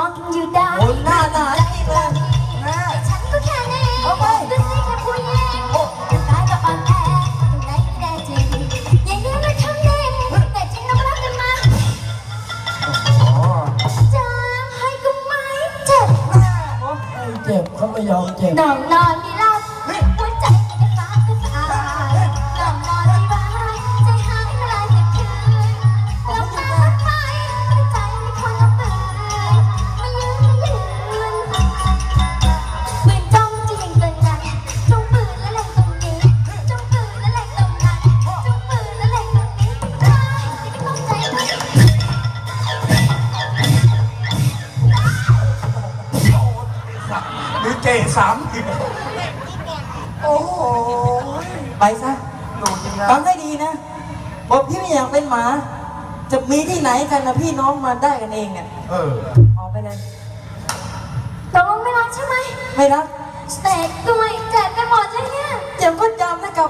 โอ้ยหน้าหนาจริงเลยแม่ฉันก็แค่นี้เอาไปดูสิแค่ผู้หญิงกายก็อ่อนแอตรงไหนไม่งจริงอย่างนี้ไม่ทำได้แต่จริงเรารักกันมาจะให้ก็ไม่เจ็บ โอ้ยเจ็บเขาไม่ยอมเจ็บนอนนอนม่ รือเจสามอีกโอ้โหไปซะหนูจริงนะฟังให้ดีนะบอกพี่ไม่อยากเป็นหมา จะมีที่ไหนกันนะพี่น้องมาได้กันเองเนี่ยเออออกไปเลยตกลงไม่รักใช่ไหมไม่รัก แต่ด้วยเจ็บกันหมดเลยเนี่ยเจ็บก็จำนะกลับ